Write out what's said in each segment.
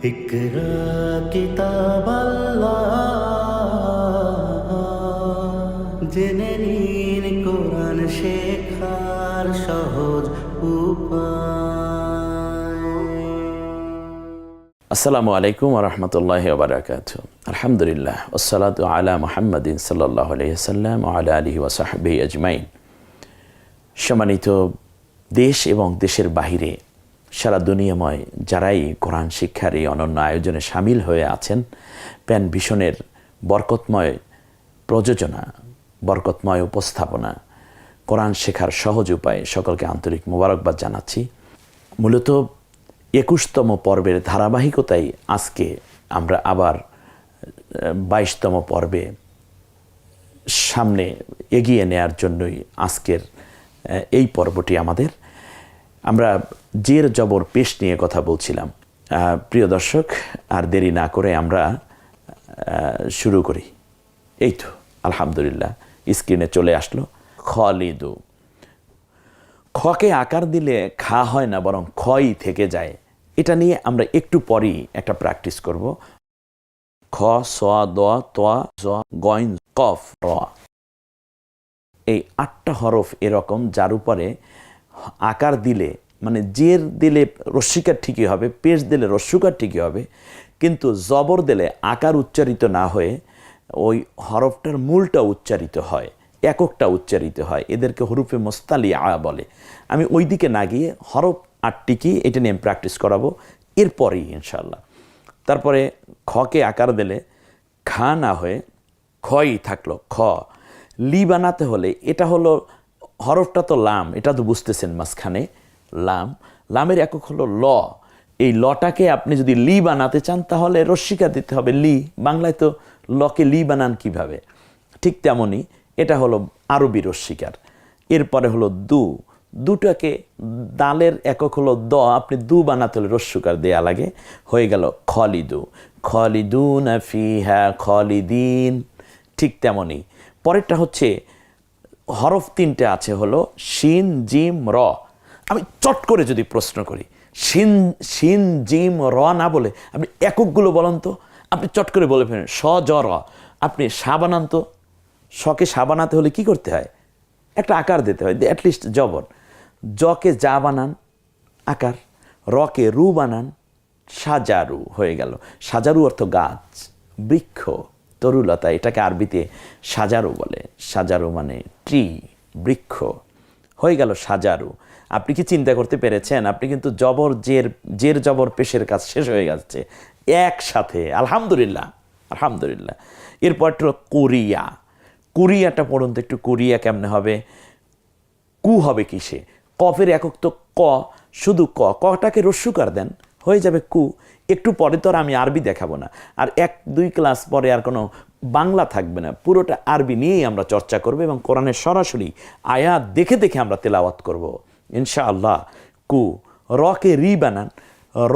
اقرا কিতাব জেনে নিন কোরআন শেখার সহজ উপায় আসসালামু আলাইকুম রহমতুল্লাহ বারাকাত আলহামদুলিল্লাহ ওসালাত আলা মোহাম্মদিন সাল্লাহ আলহিহাল্লাম আলা আলহি ওসাহাবি আজমাইন সম্মানিত দেশ এবং দেশের বাহিরে সারা দুনিয়াময় যারাই কোরআন শিক্ষার এই অনন্য আয়োজনে সামিল হয়ে আছেন, প্যান ভীষণের বরকতময় প্রযোজনা, বরকতময় উপস্থাপনা, কোরআন শেখার সহজ উপায়ে সকলকে আন্তরিক মোবারকবাদ জানাচ্ছি। মূলত একুশতম পর্বের ধারাবাহিকতাই আজকে আমরা আবার বাইশতম পর্বে সামনে এগিয়ে নেয়ার জন্যই আজকের এই পর্বটি আমাদের আমরা জের জবর পেশ নিয়ে কথা বলছিলাম। প্রিয় দর্শক, আর দেরি না করে আমরা শুরু করি। এই তো, আলহামদুলিল্লাহ, স্ক্রিনে চলে আসলো খলিদু। খকে আকার দিলে খা হয় না, বরং খই থেকে যায়। এটা নিয়ে আমরা একটু পরেই একটা প্র্যাকটিস করব। খ, স, দ, ত, জ, গইন, কফ, র। এই আটটা হরফ এরকম, যার উপরে আকার দিলে মানে জের দিলে রস্মিকার ঠিকই হবে, পেশ দিলে রস্যুকার ঠিকই হবে, কিন্তু জবর দিলে আকার উচ্চারিত না হয়ে ওই হরফটার মূলটা উচ্চারিত হয়, এককটা উচ্চারিত হয়, এদেরকে হরুফে মোস্তালি আ বলে। আমি ওই দিকে না গিয়ে হরফ আটটিকে এটা নিয়ে আমি প্র্যাকটিস করাবো, এরপরেই ইনশাল্লাহ তারপরে খকে আকার দিলে খা না হয়ে খই থাকল, খ। লি বানাতে হলে এটা হলো হরফটা তো লাম, এটা তো বুঝতেছেন মাঝখানে, লাম। লামের একক হলো ল। এই লটাকে আপনি যদি লি বানাতে চান, তাহলে রস্মিকা দিতে হবে লি। বাংলায় তো লকে লি বানান কীভাবে? ঠিক তেমনই এটা হলো আরবি রস্মিকার এরপরে হলো দু। দুটাকে দালের একক হলো দ। আপনি দু বানাতে হলে রস্যুকার দেয়া লাগে। হয়ে গেল খলিদু। খলিদুন ফিহা খলিদিন। ঠিক তেমনই পরেরটা হচ্ছে হরফ তিনটে আছে হলো শিন, জিম, র। আমি চট করে যদি প্রশ্ন করি, শিন শিন, জিম, র না বলে আপনি এককগুলো বলেন তো, আপনি চট করে বলে ফেলেন, স, জ, র। আপনি সা বানান তো শকে সা বানাতে হলে কি করতে হয়? একটা আকার দিতে হয় অ্যাটলিস্ট জবর। জকে যা বানান, আকার। রকে রু বানান, সাজারু হয়ে গেল। সাজারু অর্থ গাছ, বৃক্ষ। তরুলতা, এটাকে আরবিতে সাজারু বলে। সাজারু মানে ট্রি, বৃক্ষ। হয়ে গেল সাজারু। আপনি কি চিন্তা করতে পেরেছেন? আপনি কিন্তু জবর জের জের জবর পেশের কাজ শেষ হয়ে যাচ্ছে একসাথে, আলহামদুলিল্লাহ আলহামদুলিল্লাহ। এরপর কোরিয়া। কোরিয়াটা পড়ুন তো একটু, কোরিয়া কেমনে হবে? কু হবে কিসে? কফের একক তো ক, শুধু ক। কটাকে রস্যুকার দেন, হয়ে যাবে কু। একটু পরে তো আর আমি আরবি দেখাবো না। আর এক, দুই ক্লাস পরে আর কোনো বাংলা থাকবে না। পুরোটা আরবি নিয়েই আমরা চর্চা করব এবং কোরআনের সরাসরি আয়াত দেখে দেখে আমরা তেলাওয়াত করব। ইনশাআল্লাহ। কু, রকে রি বানান র,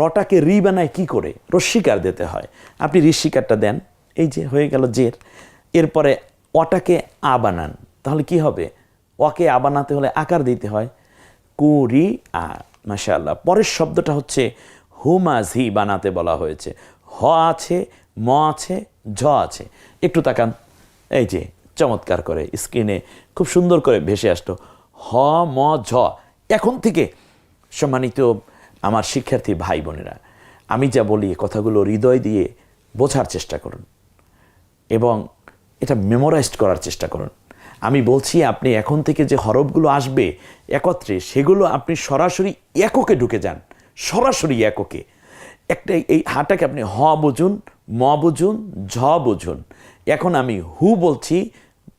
রটাকে রি বানায় কী করে? রস্বীকার দিতে হয়। আপনি ঋষিকারটা দেন। এই যে হয়ে গেল জের। এরপরে অটাকে আ বানান তাহলে কি হবে? ওকে আ বানাতে হলে আকার দিতে হয়। কুরি আ, মাশাআল্লাহ। পরের শব্দটা হচ্ছে হুমাঝি বানাতে বলা হয়েছে। হ আছে, ম আছে, ঝ আছে। একটু তাকান। এই যে, চমৎকার করে স্ক্রিনে খুব সুন্দর করে ভেসে আসতো হ, ম, ঝ। এখন থেকে সম্মানিত আমার শিক্ষার্থী ভাই বোনেরা, আমি যা বলি কথাগুলো হৃদয় দিয়ে বোঝার চেষ্টা করুন এবং এটা মেমোরাইজড করার চেষ্টা করুন। আমি বলছি, আপনি এখন থেকে যে হরফগুলো আসবে একত্রে, সেগুলো আপনি সরাসরি এককে ঢুকে যান। সরাসরি এককে। একটা এই হাটাকে আপনি হ বুঝুন, ম বুঝুন, ঝ বুঝুন। এখন আমি হু বলছি,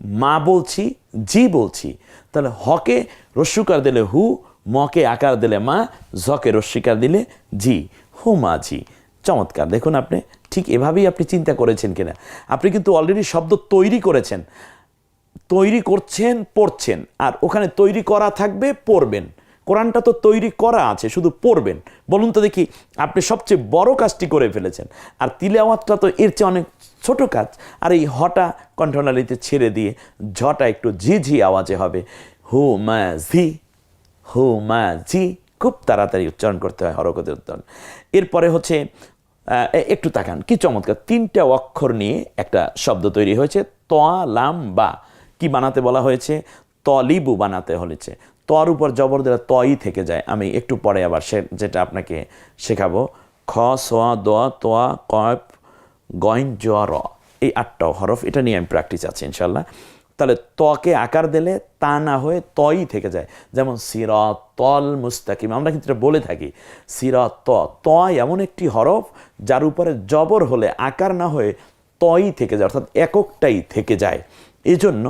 মা বলছি, জি বলছি। তাহলে হকে রস্যুকার দিলে হু, মকে আকার দিলে মা, ঝকে রস্যিকার দিলে জি, হু, মা, জি। চমৎকার। দেখুন আপনি, ঠিক এভাবেই আপনি চিন্তা করেছেন কিনা। আপনি কিন্তু অলরেডি শব্দ তৈরি করেছেন। তৈরি করছেন, পড়ছেন। আর ওখানে তৈরি করা থাকবে, পড়বেন। কোরআনটা তো তৈরি করা আছে, শুধু পড়বেন। বলুন তো দেখি, আপনি সবচেয়ে বড় কাজটি করে ফেলেছেন। আর তিলাওয়াতটা তো এর চেয়ে অনেক ছোট কাজ। আর এই হটা কণ্ঠনালীতে ছেড়ে দিয়ে ঝটা একটু ঝি ঝি আওয়াজে হবে। হু, মা, ঝি, হু, মা, ঝি, খুব তাড়াতাড়ি উচ্চারণ করতে হয় হরকতের উচ্চারণ। এরপরে হচ্ছে একটু তাকান, কি চমৎকার। তিনটা অক্ষর নিয়ে একটা শব্দ তৈরি হয়েছে তোয়া লাম, বা। কি বানাতে বলা হয়েছে? তলিবু বানাতে হয়েছে তর উপর জবর দিলে তই থেকে যায়। আমি একটু পরে আবার সে যেটা আপনাকে শেখাবো। খ, সোয়া, দোয়া, তোয়া কপ গইন, জোয়া, র। এই আটটা হরফ, এটা নিয়ে আমি প্র্যাকটিস আছে ইনশাল্লাহ তাহলে তকে আকার দিলে তা না হয়ে তই থেকে যায়। যেমন সির তল, মুস্তাকিম, আমরা কিন্তু এটা বলে থাকি। সির ত ত এমন একটি হরফ, যার উপরে জবর হলে আকার না হয়ে তই থেকে যায়, অর্থাৎ এককটাই থেকে যায়। এই জন্য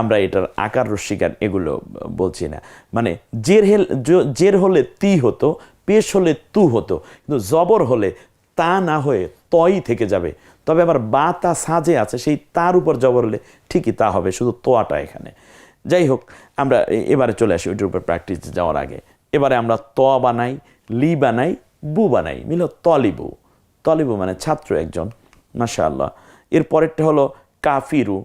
আমরা এটার আকার রস্বীকার এগুলো বলছি না। মানে জের হেল জের হলে তি হতো, পেশ হলে তু হতো, কিন্তু জবর হলে তা না হয়ে তই থেকে যাবে। তবে আবার বা, তা সাজে আছে, সেই তার উপর জবর হলে ঠিকই তা হবে, শুধু তোয়াটা এখানে। যাই হোক, আমরা এবারে চলে আসি ওইটার উপর প্র্যাকটিস যাওয়ার আগে। এবারে আমরা ত বানাই, লি বানাই, বু বানাই, মিল তলিবু। তলিবু মানে ছাত্র একজন মাশা আল্লাহ এর পরেরটা হলো কাফিরু।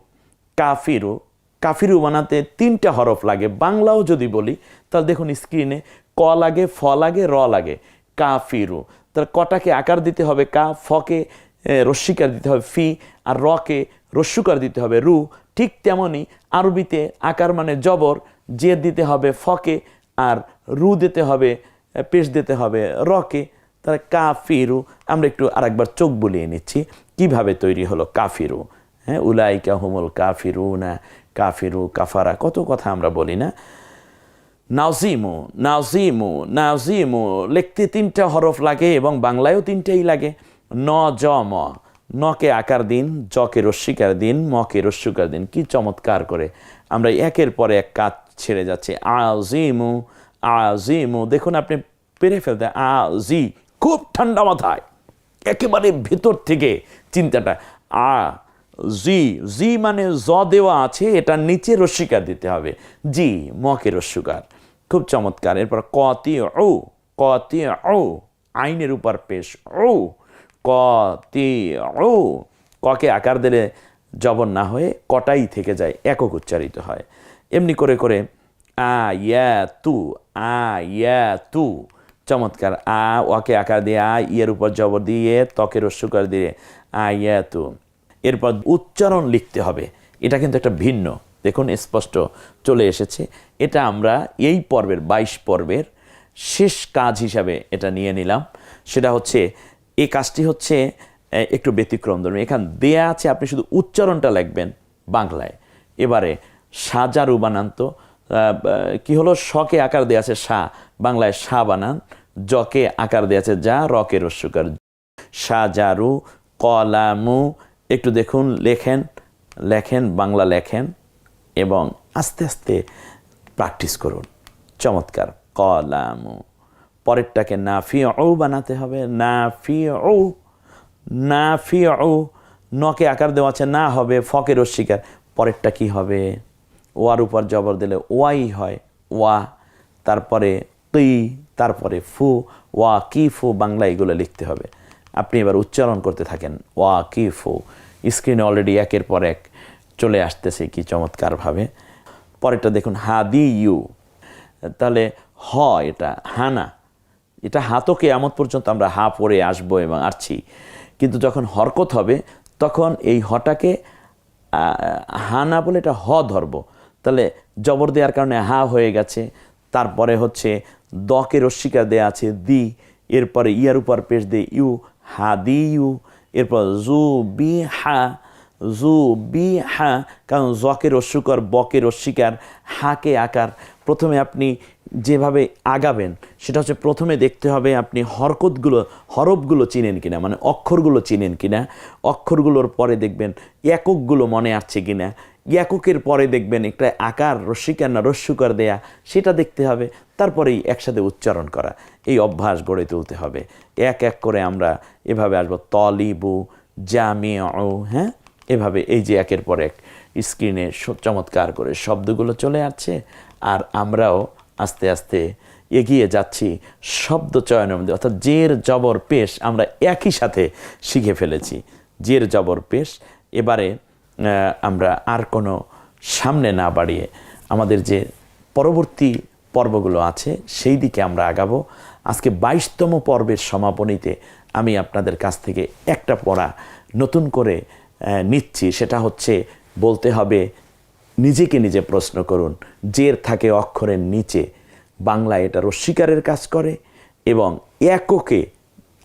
কাফিরু কাফিরু বানাতে তিনটা হরফ লাগে। বাংলাও যদি বলি তাহলে দেখুন স্ক্রিনে ক লাগে ফ লাগে র লাগে। কাফিরু তার কটাকে আকার দিতে হবে? কা ফকে এ, রস্বীকার দিতে হবে ফি আর রকে রস্যুকার দিতে হবে রু। ঠিক তেমনই আরবিতে আকার মানে জবর জের দিতে হবে ফকে আর রু দিতে হবে পেশ দিতে হবে রকে। তাহলে কাফিরু আমরা একটু আরেকবার চোখ বুলিয়ে নিচ্ছি। কীভাবে তৈরি হলো কাফিরু? হ্যাঁ উলাইকা হুমুল কাফিরু না কাফিরু কাফারা, কত কথা আমরা বলি না? নাজিমু নাজিমু নাজিমু, লিখতে তিনটা হরফ লাগে এবং বাংলায়ও তিনটেই লাগে। ন, জ, ম, নকে আকার দিন, জকে রস্বীকার দিন, মকে রস্যুকার দিন, কি চমৎকার করে। আমরা একের পরে এক কাজ ছেড়ে যাচ্ছে। আজিমু আজিমু দেখুন আপনি পেরে ফেলতে আজি খুব ঠান্ডা মাথায়। একেবারে ভেতর থেকে চিন্তাটা। আ জি জি মানে জ দেওয়া আছে, এটা নিচে রস্বীকার দিতে হবে। জি মকে রস্যুকার খুব চমৎকার। এরপর কতি ও কতি ও আইনের উপর পেশ। ও কতি ও ককে আকার দিলে জবর না হয়ে কটাই থেকে যায়, একক উচ্চারিত হয়। এমনি করে করে আ ইয়া তু আ ইয়া তু চমৎকার। আ ওকে আকার দিয়ে আ, ইয়ের উপর জবর দিয়ে ত্বকে রস্যুকার দিয়ে আ ইয়া তু এরপর উচ্চারণ লিখতে হবে। এটা কিন্তু একটা ভিন্ন। দেখুন স্পষ্ট চলে এসেছে। এটা আমরা এই পর্বের বাইশ পর্বের শেষ কাজ হিসাবে এটা নিয়ে নিলাম। সেটা হচ্ছে এই কাজটি হচ্ছে একটু ব্যতিক্রম ধরুন এখান দেয়া আছে আপনি শুধু উচ্চারণটা লিখবেন বাংলায়। এবারে সাজারু বানান তো আহ, আহ, কি হলো? শকে আকার দেওয়া আছে সা বাংলায় সা বানান। জকে আকার দেওয়া আছে যা রকে রস্যকার সাজারু কলামু একটু দেখুন, লেখেন লেখেন, বাংলা লেখেন এবং আস্তে আস্তে প্র্যাকটিস করুন। চমৎকার। কলামু। পরেরটাকে না নাফি ও বানাতে হবে। না নাফি ও না নাফি ও নকে আকার দেওয়া আছে, না হবে, ফকের অস্বীকার। পরেরটা কি হবে? ওয়ার উপর জবর দিলে ওয়াই হয়, ওয়া। তারপরে তুই তারপরে ফু ওয়া কি ফু বাংলা এগুলো লিখতে হবে। আপনি এবার উচ্চারণ করতে থাকেন। ওয়া কি ফু স্ক্রিনে অলরেডি একের পর এক চলে আসতেছে কি চমৎকারভাবে। পরেরটা দেখুন হাদি ইউ তাহলে হ এটা হানা। এটা হাতও কেয়ামত পর্যন্ত আমরা হা পরে আসব এবং আসছি। কিন্তু যখন হরকত হবে তখন এই হটাকে আহ, হা না বলে এটা হ ধরব। তাহলে জবর দেওয়ার কারণে হা হয়ে গেছে। তারপরে হচ্ছে দকে রস্বীকার দেয়া আছে দি। এরপরে ইয়ার উপর পেশ দিয়ে ইউ। হা দি ইউ এরপর জু বি হা জু বি হা কারণ জকে রস্যুকর বকে রস্বীকার হাকে আকার। প্রথমে আপনি যেভাবে আগাবেন, সেটা হচ্ছে প্রথমে দেখতে হবে আপনি হরকতগুলো, হরফগুলো চিনেন কিনা মানে অক্ষরগুলো চিনেন কিনা। অক্ষরগুলোর পরে দেখবেন এককগুলো মনে আসছে কিনা। এককের পরে দেখবেন একটা আকার রস্বীকার না রস্যুকার দেয়া, সেটা দেখতে হবে, তারপরেই একসাথে উচ্চারণ করা। এই অভ্যাস গড়ে তুলতে হবে। এক এক করে আমরা এভাবে আসব, তলিবু জামিউ হ্যাঁ? এভাবে এই যে একের পর এক স্ক্রিনে চমৎকার করে শব্দগুলো চলে আসছে, আর আমরাও আস্তে আস্তে এগিয়ে যাচ্ছি শব্দ চয়নের মধ্যে। অর্থাৎ জের, জবর, পেশ আমরা একই সাথে শিখে ফেলেছি। জের, জবর, পেশ। এবারে আমরা আর কোনো সামনে না বাড়িয়ে আমাদের যে পরবর্তী পর্বগুলো আছে, সেই দিকে আমরা আগাবো। আজকে বাইশতম পর্বের সমাপনীতে আমি আপনাদের কাছ থেকে একটা পড়া নতুন করে নিচ্ছি। সেটা হচ্ছে, বলতে হবে, নিজেকে নিজে প্রশ্ন করুন। জের থাকে অক্ষরের নিচে। বাংলায় এটা রস্বীকারের কাজ করে এবং এককে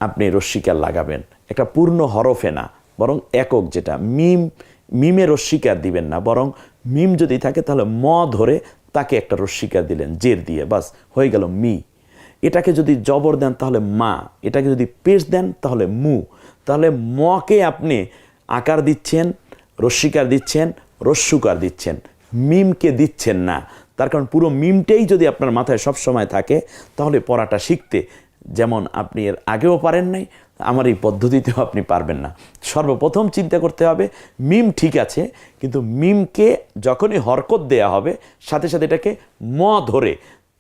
আপনি রস্বীকার লাগাবেন। একটা পূর্ণ হরফে না, বরং একক যেটা, মিম মিমে রস্বীকার দিবেন না, বরং মিম যদি থাকে তাহলে ম ধরে তাকে একটা রস্বীকার দিলেন, জের দিয়ে, বাস, হয়ে গেল মি। এটাকে যদি জবর দেন তাহলে মা, এটাকে যদি পেশ দেন তাহলে মু। তাহলে মকে আপনি আকার দিচ্ছেন রস্বীকার দিচ্ছেন রস্যুকার দিচ্ছেন। মিমকে দিচ্ছেন না। তার কারণ পুরো মিমটাই যদি আপনার মাথায় সব সময় থাকে, তাহলে পড়াটা শিখতে যেমন আপনি এর আগেও পারেন নাই, আমার এই পদ্ধতিতেও আপনি পারবেন না। সর্বপ্রথম চিন্তা করতে হবে, মিম ঠিক আছে, কিন্তু মিমকে যখনই হরকত দেয়া হবে, সাথে সাথে এটাকে ম ধরে,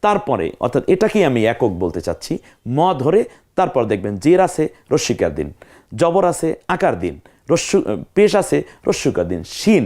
তারপরে, অর্থাৎ এটাকেই আমি একক বলতে চাচ্ছি, ম ধরে, তারপর দেখবেন জের আছে রস্বীকার দিন, জবর আছে, আকার দিন রস্যু পেশ আছে রস্যুকার দিন, শিন,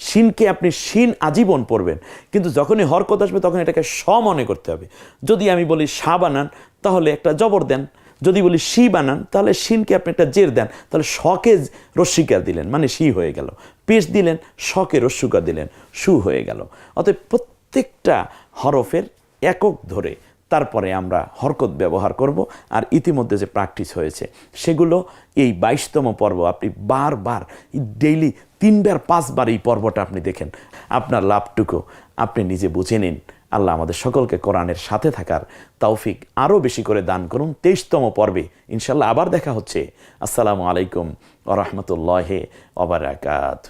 শিনকে আপনি শিন আজীবন পড়বেন, কিন্তু যখনই হরকত আসবে তখন এটাকে স মনে করতে হবে। যদি আমি বলি সা বানান তাহলে একটা জবর দেন। যদি বলি শি বানান, তাহলে শিনকে আপনি একটা জের দেন। তাহলে শকে রস্বীকার দিলেন মানে শি হয়ে গেল। পেশ দিলেন, শকে রস্যুকার দিলেন সু হয়ে গেল। অতএব প্রত্যেকটা হরফের একক ধরে তারপরে আমরা হরকত ব্যবহার করব, আর ইতিমধ্যে যে প্র্যাকটিস হয়েছে, সেগুলো এই বাইশতম পর্ব আপনি বারবার ডেইলি তিনবার, পাঁচবার এই পর্বটা আপনি দেখেন। আপনার লাভটুকু আপনি নিজে বুঝে নিন। আল্লাহ আমাদের সকলকে কোরআনের সাথে থাকার তৌফিক আরও বেশি করে দান করুন। তেইশতম পর্বে ইনশাল্লাহ আবার দেখা হচ্ছে। আসসালামু আলাইকুম আ রহমতুল্লাহ ওবরাকাত